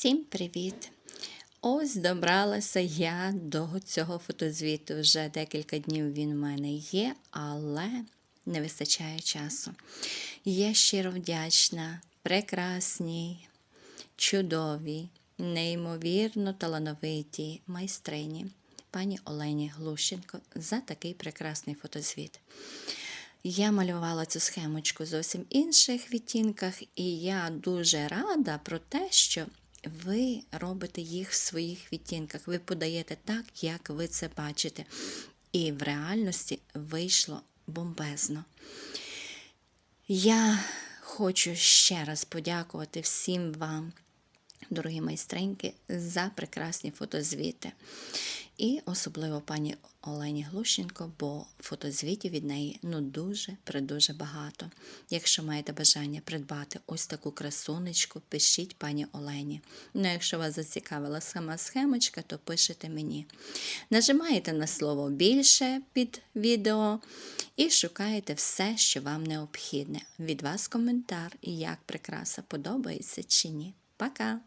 Всім привіт! Ось добралася я до цього фотозвіту. Вже декілька днів він в мене є, але не вистачає часу. Я щиро вдячна, прекрасній, чудовій, неймовірно талановитій майстрині пані Олені Глущенко за такий прекрасний фотозвіт. Я малювала цю схемочку зовсім інших відтінках, і я дуже рада про те, що ви робите їх в своїх відтінках. Ви подаєте так, як ви це бачите. І в реальності вийшло бомбезно. Я хочу ще раз подякувати всім вам, дорогі майстринки, за прекрасні фотозвіти. І особливо пані Олені Глущенко, бо фотозвітів від неї ну дуже придуже багато. Якщо маєте бажання придбати ось таку красунечку, пишіть пані Олені. Ну, якщо вас зацікавила сама схемочка, то пишете мені. Нажимаєте на слово більше під відео і шукаєте все, що вам необхідне. Від вас коментар, як прикраса подобається чи ні. Пока!